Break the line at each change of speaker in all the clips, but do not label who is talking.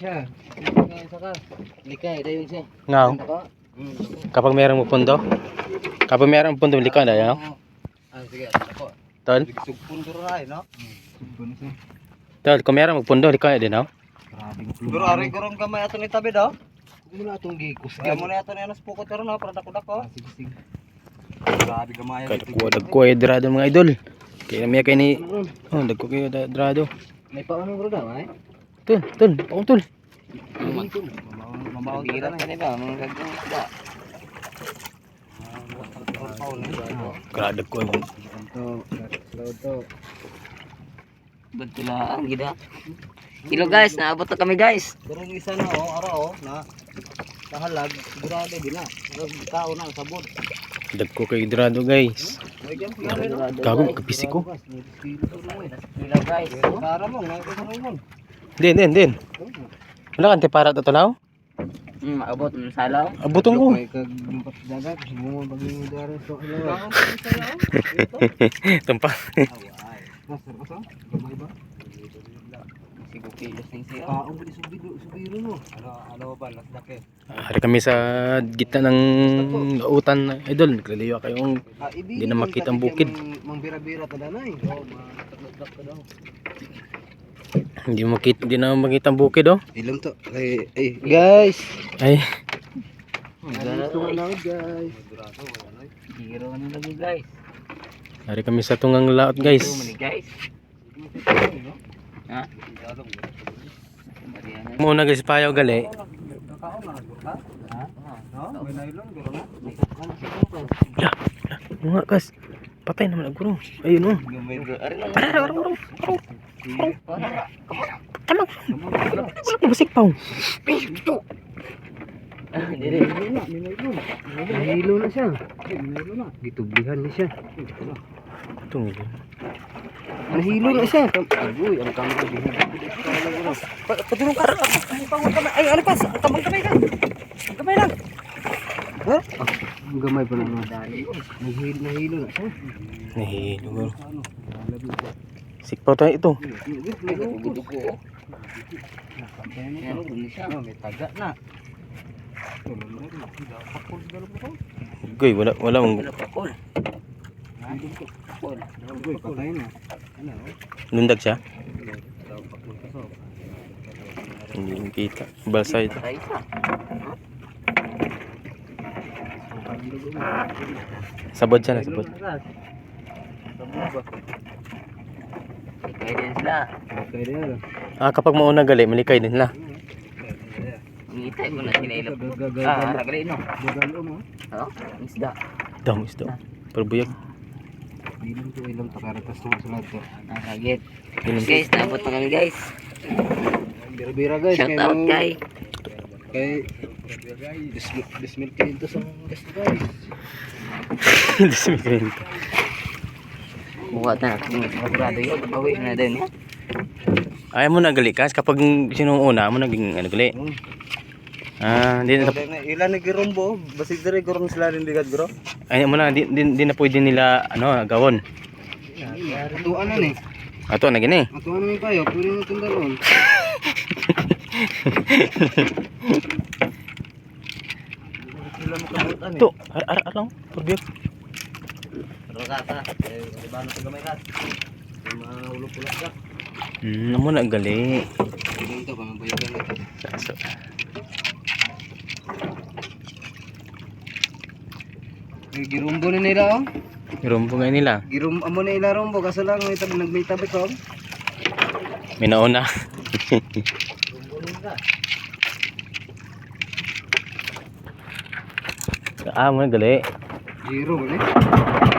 siya. Likay sa ka. Likay, dayon siya. Ako? Hmm.
Kapag mayroong pundo. Kapag mayroong pundo, likaw na yan.
Ah, sige. Ako.
Tol.
Sugpon duro ay, no? Sugpon siya.
Tol, kung mayroong pundo, likaw na din, no?
Grabe ko. Duro ari gurong gamay ato ni tabi daw. Kuno na atong gikus. Kaya mo na ato ni anas pukot pero no, para dako dako. Sige sige. Grabe gamay.
Ay drado mga idol. Kaya may kay ni... Oh, dagko kayo drado.
May paano bro daw ay?
Tol, tol, paong tol.
Mamaw gira ka ni ba? Mga gagawin ba? Slow to. Bantulaan gida. Kilo guys, naabot na kami guys. Durong isa na oh, ara oh, na kahalag, sigurado din na. Pero kao na sabot.
Dagko kayo drado, guys. Gago, kapisi ko.
Kilo guys. Para mo, na ko mo.
Din, din, din. Wala kang para to tulaw?
Hmm, maabot ng salaw.
Abutong ko. Tumpa.
Ka. Ah?
Hari kami sa gitna ng lautan, idol. Naglaliwa kayong
Ah, ibig.
Di na makita ang bukid.
Mang bira-bira ta danay. Oh, mataglag ka daw.
Hindi mo makita, hindi na makita ang bukid, oh.
Ilong to. Ay, ay, guys.
Ay,
Dito na guys. Hero na lagi guys.
hari kami sa tungang laot, guys.
Guys. Ha?
Muna guys, payaw gali. Ya, mga kas. Patay naman ang gurong. Ayun, oh. Para, para, para, para. Tama. Wala ko basik pa.
Nahilo na siya. Gitublihan na siya.
Itong ilo.
Nahilo na siya. Agoy, ang kamay ko. Patulong ka. Ay, alipas. Ang kamay kamay ka. Ang kamay lang. Ha? Ang gamay pa naman. Nahilo, nahilo na siya.
Nahilo, guro. Sikpaw tayo ito.
May taga na.
Goy, wala, wala mong
Pakol. Pakol. Patay na. Ano?
lundag siya. Hindi mo kita. Balsa ito.
Patay sa.
Sabod siya na, sabod.
Kaya din sila. Kaya din.
Ah, kapag mauna gali, malikay din la.
Ngitay mo na sila ilap. Ah, nagali no. Gagalo mo. Oo, isda.
Damo isda. Pero buyag.
Ilang to ilang takaratas na sa lahat to. Nakagit. Guys, naabot na kami guys. Bira-bira guys. Shout out kay. Kay kayo ito sa mga guys guys.
Dismigrento.
Buhat na. Sigurado yun. Bawi na din.
Ayaw mo na gali kas kapag sino ang una mo naging ano gali. Ah, di na
Ilan ni Girombo? Basig dire gurong sila rin bigat bro.
ayaw mo na di, di, di na pwede nila ano gawon.
Ito ano ni?
Ato na gini.
Ito ano ni payo? Pwede mo itong dalon. Sila mo kabutan
To, ar ar ar lang. Pero
Pero kata, eh, iba na sa gamay kat. Mahulog pula ka.
Hmm, amo na gali.
Ito, pamabayagan ito.
So,
Eh, Girumbo na nila oh.
rumbo nga nila.
Girum amo na ila rumbo kasi lang may tabi nagmay tabi ko.
May nauna. ah, mo gali.
Giro ba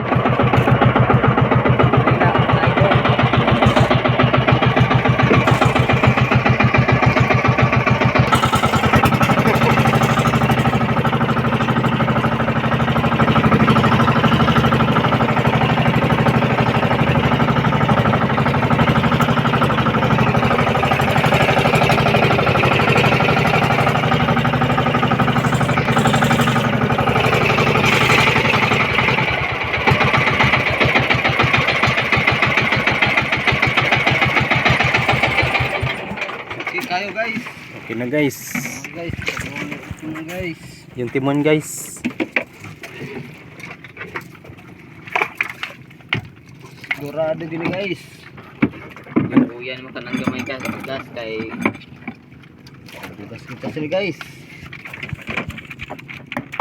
Okay na guys.
Guys, guys.
Yung timon guys.
Sigurado din guys.
Kuya naman ka nang gamay ka sa gas kay
Bukas kita sila guys.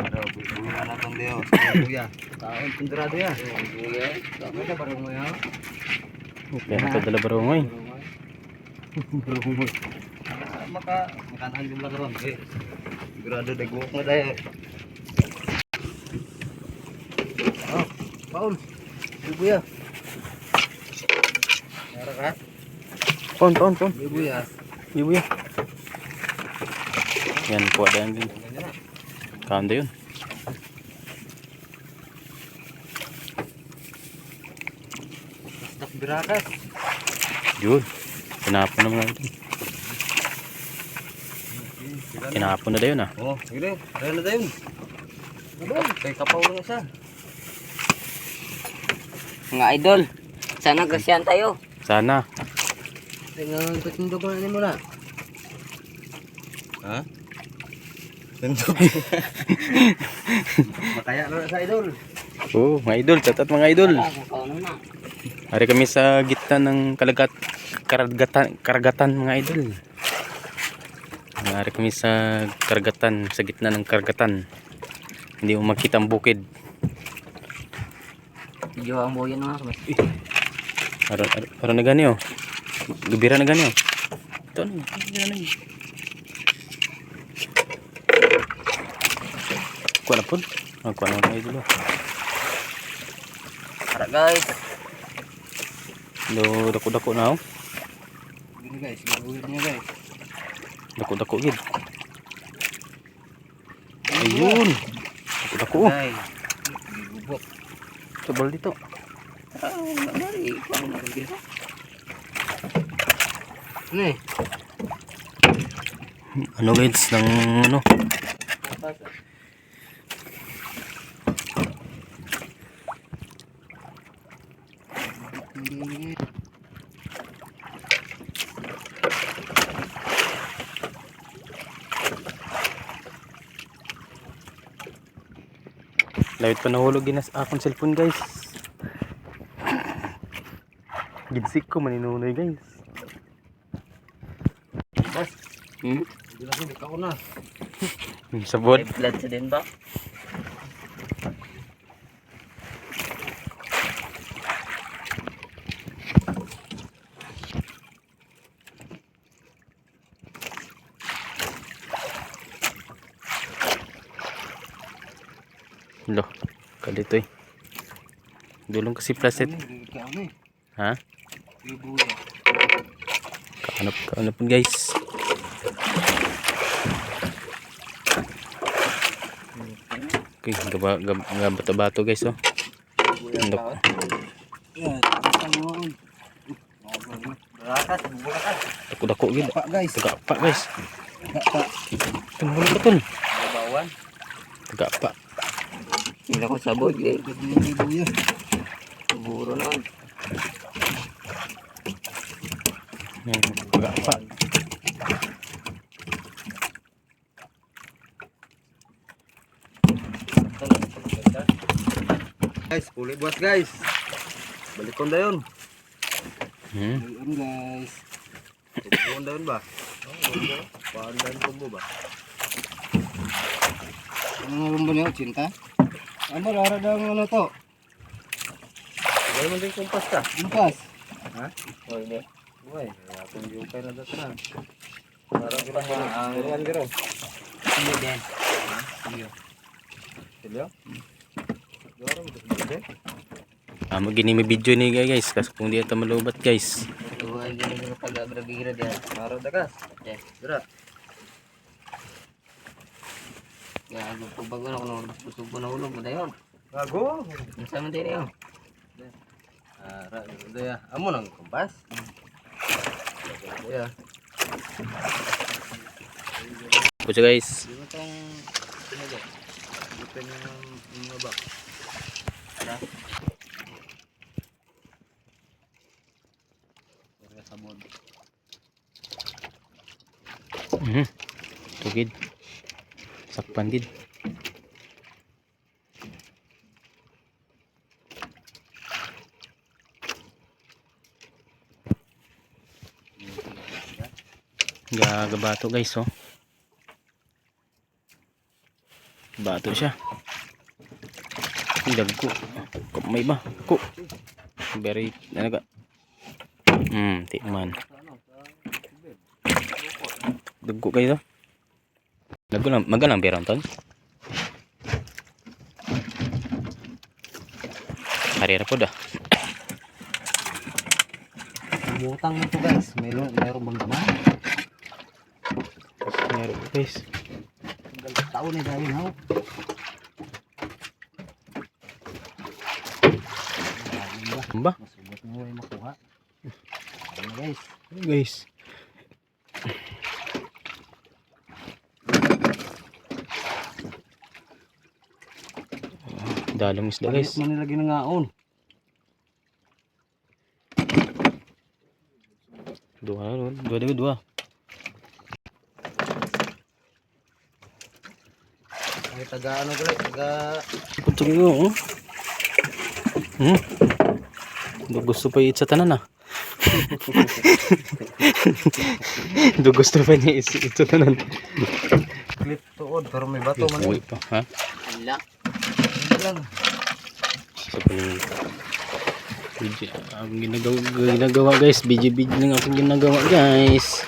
Pero bubuya na tong Deo. Bubuya. Taon pinturado ya.
kuya.
Tama ka parang mo ya.
Okay, ito dala barongoy.
Maka makanan jumlah karon. Eh. Sigurado dagwok mo dahil. Oh, Paul. Bubuya. Nara ka?
Pon, pon, pon.
Bubuya.
Ibu ya. Yan po dan din.
Na.
Kanda yun.
Birakas.
Yun. Tinapon na mga ito. Tinapon na daw yun ah.
Oh, sige. Ayan na tayo. Ano? Kay kapaw lang siya.
Mga idol, sana grasyan tayo.
Sana.
Tingnan ko tindog na mo na. Ha? Tindog. Makaya na sa idol.
Oo, mga idol. Tatat mga idol. Hari kami sa gitna ng kalagat karagatan karagatan mga idol. Hari kami sa karagatan sa gitna ng karagatan. Hindi mo makita ang bukid.
Video ang buyan mga kabas.
Aron aron- aron na gani oh. Gubira na gani oh. Ito na. gubira na. Kuha na po. Ah, kuha na mga idol oh.
Para guys.
Dako-dako na oh.
Gini guys, niya guys.
Dako-dako gid. Ayun. Dako-dako oh.
Ay. Gubok.
Sabal dito.
Ah, dari. Kuha na rin dito.
Ano eh?
Ano guys ng ano?
Hindi.
Lawit pa nahulog ginas akong cellphone guys. Gidsik ko maninunoy guys.
Hmm?
Hindi na hindi ka na.
Hmm, Sabot.
May blood sa din ba?
Dulong kasi.
Hindi ka ano eh.
Ha? Kaanap kaanap po guys. Okay, gaba gab, gabato bato guys oh. Andok.
Yan, tapos mo. Birakas, birakas.
Dako dako gid.
Pak guys.
Taga pa guys.
Pak, pak.
Tunggu ka tol.
Babawan.
Taga pa.
Hindi ko sabot. Eh. Siguro naman.
Hmm, Taga pa.
Guys, puli buat guys. Balik ko dayon.
Hmm.
Ayun guys. Tukuan dayon ba? Oh, combo. Paan dayon combo ba? Ano nga rumbo niyo, cinta? Ano, lara daw ano to? Gawin mo din kumpas ka. Kumpas. Ha?
Oh, hindi.
Uy, akong yukay na dito na. Para kita mo ang ruan giro.
Hindi din.
Silyo? Dora mo dito.
Amo gini may video ni guys kasi kung di ata malubat guys.
Ito ay ganyan yung pag-abragira din.
Para dagas.
Yes.
Dira.
Kaya kung bago na kung pusog ko na ulog mo dayon.
Gago.
Ang sama din yun.
Ara, daya. Amo nang kumpas.
Po siya guys.
Di ba tong sinago? Dito yung mga bak. Ara. Para sa mod.
Mhm. Tugid. Sakpan gid. Gagabato guys oh. Bato siya. Ang dagko. May ba? Ko. Very ano? Hmm, tikman. Dagko kayo to. Lago lang, magalang pero ton. Harira po dah.
Butang mo to guys. Meron, meron bang
Meron guys.
Galit tao ni dahil ha.
Ba?
Masubot mo ay makuha. Ano guys?
Guys. Dalong isda guys.
Guys, man nilagay na ngaon.
Dua na dua, dua dua dua.
Ay taga ano guys, taga
Punto ko oh. Hmm. Gusto pa i-eat sa tanan ah. Do gusto pa niya i-eat sa tanan.
clip tuod pero may bato man.
Uy pa ha.
Wala.
Hindi lang.
Sa paling Video, ang ginagawa, ginagawa guys, video video lang akong ginagawa guys.